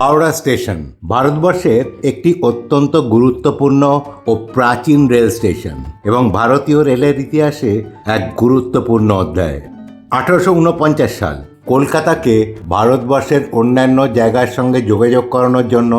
Howrah station ভারতবর্ষের একটি অত্যন্ত গুরুত্বপূর্ণ ও প্রাচীন রেল স্টেশন এবং ভারতীয় রেলের ইতিহাসে এক গুরুত্বপূর্ণ অধ্যায়। আঠারোশো উনপঞ্চাশ সাল কলকাতাকে ভারতবর্ষের অন্যান্য জায়গার সঙ্গে যোগাযোগ করানোর জন্য,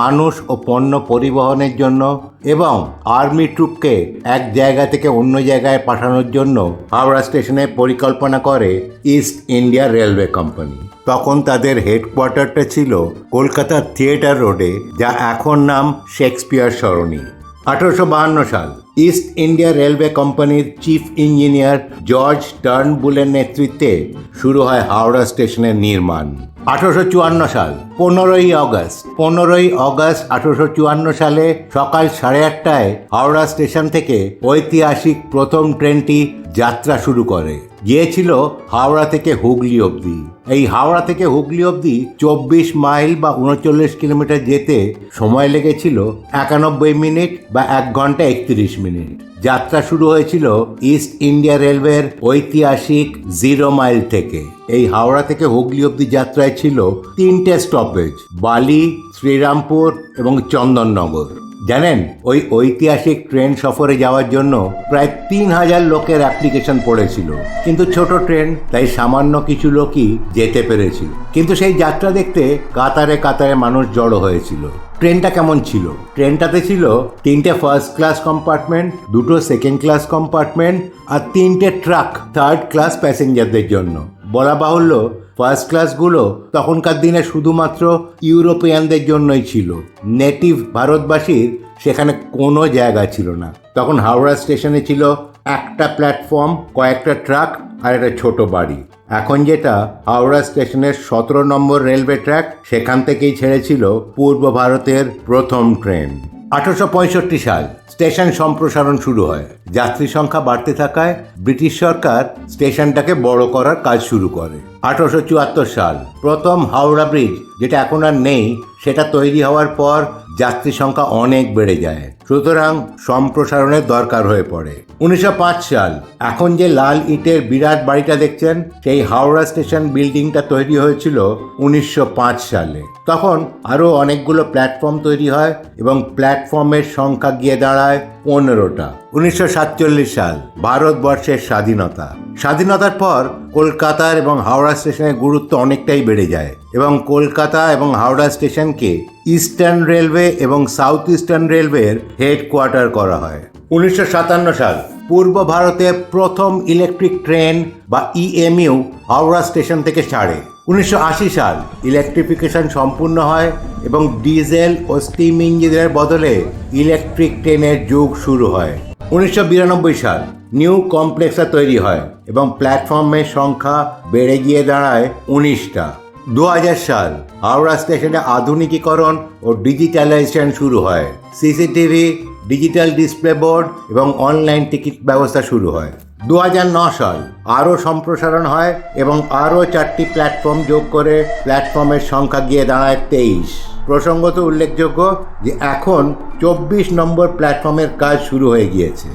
মানুষ ও পণ্য পরিবহনের জন্য এবং আর্মি ট্রুপকে এক জায়গা থেকে অন্য জায়গায় পাঠানোর জন্য হাওড়া স্টেশনে পরিকল্পনা করে ইস্ট ইন্ডিয়া রেলওয়ে কোম্পানি। তখন তাদের হেডকোয়ার্টারটা ছিল কলকাতার থিয়েটার রোডে, যা এখন নাম শেক্সপিয়ার সরণি। আঠারোশো বাহান্ন সাল। ইস্ট ইন্ডিয়া রেলওয়ে কোম্পানির চিফ ইঞ্জিনিয়ার জর্জ টার্নবুলের নেতৃত্বে শুরু হয় হাওড়া স্টেশনের নির্মাণ। আঠারোশো চুয়ান্ন সাল, পনেরোই অগস্ট। পনেরোই অগস্ট আঠারোশো চুয়ান্ন সালে সকাল সাড়ে আটটায় হাওড়া স্টেশন থেকে ঐতিহাসিক প্রথম ট্রেনটি যাত্রা শুরু করে। গিয়েছিল হাওড়া থেকে হুগলি অবধি। এই হাওড়া থেকে হুগলি অবধি চব্বিশ মাইল বা উনচল্লিশ কিলোমিটার যেতে সময় লেগেছিল একানব্বই মিনিট বা এক ঘণ্টা একত্রিশ মিনিট। যাত্রা শুরু হয়েছিল ইস্ট ইন্ডিয়া রেলওয়ের ঐতিহাসিক জিরো মাইল থেকে। এই হাওড়া থেকে হুগলি অব্দি যাত্রায় ছিল তিনটে স্টপেজ বালি, শ্রীরামপুর এবং চন্দননগর। জানেন, ওই ঐতিহাসিক ট্রেন সফরে যাওয়ার জন্য প্রায় তিন হাজার লোকের অ্যাপ্লিকেশন পড়েছিল। কিন্তু ছোট ট্রেন, তাই সামান্য কিছু লোকই যেতে পেরেছিল। কিন্তু সেই যাত্রা দেখতে কাতারে কাতারে মানুষ জড়ো হয়েছিল। ট্রেনটা কেমন ছিল? ট্রেনটাতে ছিল তিনটে ফার্স্ট ক্লাস কম্পার্টমেন্ট দুটো সেকেন্ড ক্লাস কম্পার্টমেন্ট আর তিনটে ট্রাক থার্ড ক্লাস প্যাসেঞ্জারদের জন্য। বলা বাহুল্য ফার্স্ট ক্লাসগুলো তখনকার দিনে শুধুমাত্র ইউরোপিয়ানদের জন্যই ছিল। নেটিভ ভারতবাসীর সেখানে কোনো জায়গা ছিল না। তখন হাওড়া স্টেশনে ছিল একটা প্ল্যাটফর্ম কয়েকটা ট্রাক আর একটা ছোট বাড়ি। এখন যেটা হাওড়া স্টেশনের সতেরো নম্বর রেলওয়ে ট্র্যাক সেখান থেকেই ছেড়েছিল পূর্ব ভারতের প্রথম ট্রেন আঠারোশো পঁয়ষট্টি সাল স্টেশন সম্প্রসারণ শুরু হয়। যাত্রী সংখ্যা বাড়তে থাকায় ব্রিটিশ সরকার স্টেশনটাকে বড় করার কাজ শুরু করে। আঠারোশো চুয়াত্তর সাল প্রথম হাওড়া ব্রিজ, যেটা এখন আর নেই, সেটা তৈরি হওয়ার পর যাত্রী সংখ্যা অনেক বেড়ে যায়। সুতরাং সম্প্রসারণের দরকার হয়ে পড়ে। উনিশশো পাঁচ সাল, এখন যে লাল ইটের বিরাট বাড়িটা দেখছেন, সেই হাওড়া স্টেশন বিল্ডিংটা তৈরি হয়েছিল উনিশশো পাঁচ সালে। তখন আরও অনেকগুলো প্ল্যাটফর্ম তৈরি হয় এবং প্ল্যাটফর্মের সংখ্যা গিয়ে দাঁড়ায় পনেরোটা। উনিশশো সাতচল্লিশ সাল, ভারতবর্ষের স্বাধীনতা। স্বাধীনতার পর কলকাতার এবং হাওড়া স্টেশনের গুরুত্ব অনেকটাই বেড়ে যায় এবং কলকাতা এবং হাওড়া স্টেশনকে ইস্টার্ন রেলওয়ে এবং সাউথ ইস্টার্ন রেলওয়ের হেডকোয়ার্টার করা হয়। উনিশশো সাতান্ন সাল পূর্ব ভারতে প্রথম ইলেকট্রিক ট্রেন বা ইএমইউ হাওড়া স্টেশন থেকে ছাড়ে। উনিশশো আশি সাল ইলেকট্রিফিকেশন সম্পূর্ণ হয় এবং ডিজেল ও স্টিম ইঞ্জিনের বদলে ইলেকট্রিক ট্রেনের যুগ শুরু হয়। উনিশশো বিরানব্বই সাল নিউ কমপ্লেক্সা তৈরি হয় এবং প্ল্যাটফর্মের সংখ্যা বেড়ে গিয়ে দাঁড়ায় উনিশটা। দু হাজার সাল হাওড়া স্টেশনে আধুনিকীকরণ ও ডিজিটালাইজেশন শুরু হয়। সিসিটিভি, ডিজিটাল ডিসপ্লে বোর্ড এবং অনলাইন টিকিট ব্যবস্থা শুরু হয়। দু সাল আরও সম্প্রসারণ হয় এবং আরও চারটি প্ল্যাটফর্ম যোগ করে প্ল্যাটফর্মের সংখ্যা গিয়ে দাঁড়ায় তেইশ। প্রসঙ্গত উল্লেখযোগ্য যে এখন চব্বিশ নম্বর প্ল্যাটফর্মের কাজ শুরু হয়ে গিয়েছে।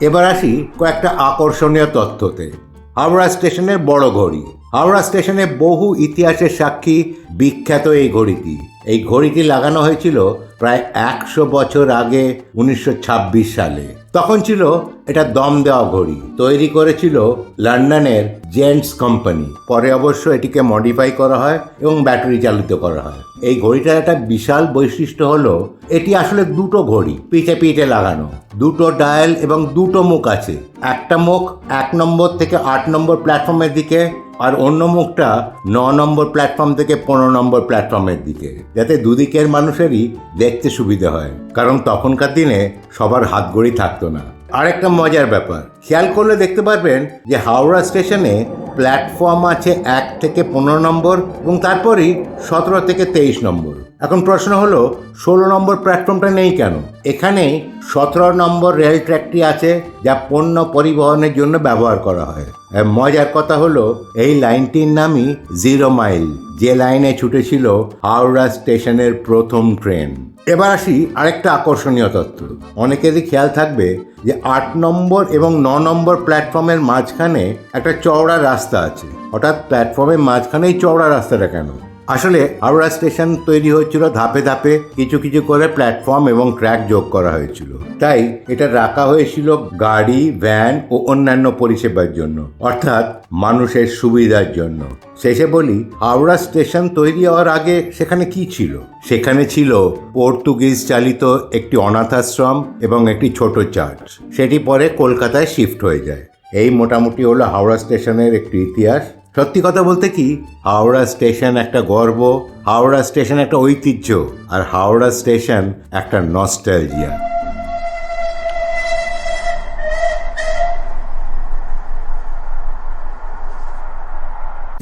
এবার আসি কয়েকটা আকর্ষণীয় তথ্যতে। হাওড়া স্টেশনের বড় ঘড়ি। হাওড়া স্টেশনে বহু ইতিহাসের সাক্ষী বিখ্যাত এই ঘড়িটি। এই ঘড়িটি লাগানো হয়েছিল প্রায় একশো বছর আগে, উনিশশো ছাব্বিশ সালে। তখন ছিল এটা দম দেওয়া ঘড়ি। তৈরি করেছিল লন্ডনের জেন্টস কোম্পানি। পরে অবশ্য এটিকে মডিফাই করা হয় এবং ব্যাটারি চালিত করা হয়। এই ঘড়িটার একটা বিশাল বৈশিষ্ট্য হলো, এটি আসলে দুটো ঘড়ি, পিঠে পিঠে লাগানো। দুটো ডায়াল এবং দুটো মুখ আছে। একটা মুখ এক নম্বর থেকে আট নম্বর প্ল্যাটফর্মের দিকে আর অন্য মুখটা ন নম্বর প্ল্যাটফর্ম থেকে পনেরো নম্বর প্ল্যাটফর্মের দিকে, যাতে দুদিকের মানুষেরই দেখতে সুবিধা হয়। কারণ তখনকার দিনে সবার হাতগড়ি থাকতো না। আরেকটা মজার ব্যাপার, খেয়াল করলে দেখতে পারবেন যে হাওড়া স্টেশনে প্ল্যাটফর্ম আছে এক থেকে পনেরো নম্বর এবং তারপরই সতেরো থেকে তেইশ নম্বর। এখন প্রশ্ন হলো, ষোলো নম্বর প্ল্যাটফর্মটা নেই কেন? এখানে সতেরো নম্বর রেল ট্র্যাকটি আছে যা পণ্য পরিবহনের জন্য ব্যবহার করা হয়। মজার কথা হলো, এই লাইনটির নামই জিরো মাইল, যে লাইনে ছুটেছিল হাওড়া স্টেশনের প্রথম ট্রেন। এবার আসি আরেকটা আকর্ষণীয় তথ্য। অনেকেরই খেয়াল থাকবে যে আট নম্বর এবং ন নম্বর প্ল্যাটফর্মের মাঝখানে একটা চওড়া রাস্তা আছে। হঠাৎ প্ল্যাটফর্মের মাঝখানেই চওড়া রাস্তাটা কেন? আসলে হাওড়া স্টেশন তৈরি হয়েছিল ধাপে ধাপে, কিছু কিছু করে প্ল্যাটফর্ম এবং ট্র্যাক যোগ করা হয়েছিল। তাই এটা রাখা হয়েছিল গাড়ি, ভ্যান ও অন্যান্য পরিষেবার জন্য, অর্থাৎ মানুষের সুবিধার জন্য। শেষে বলি, হাওড়া স্টেশন তৈরি হওয়ার আগে সেখানে কি ছিল? সেখানে ছিল পর্তুগিজ চালিত একটি অনাথাশ্রম এবং একটি ছোট চার্চ। সেটি পরে কলকাতায় শিফট হয়ে যায়। এই মোটামুটি হলো হাওড়া স্টেশনের একটি ইতিহাস। সত্যি কথা বলতে কি, হাওড়া স্টেশন একটা গর্ব, হাওড়া স্টেশন একটা ঐতিহ্য, আর হাওড়া স্টেশন একটা নস্টালজিয়া।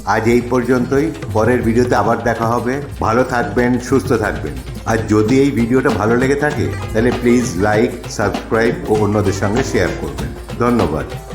আজ এই পর্যন্তই। পরের ভিডিওতে আবার দেখা হবে। ভালো থাকবেন, সুস্থ থাকবেন। আর যদি এই ভিডিওটা ভালো লেগে থাকে, তাহলে প্লিজ লাইক সাবস্ক্রাইব ও অন্যদের সঙ্গে শেয়ার করবেন। ধন্যবাদ।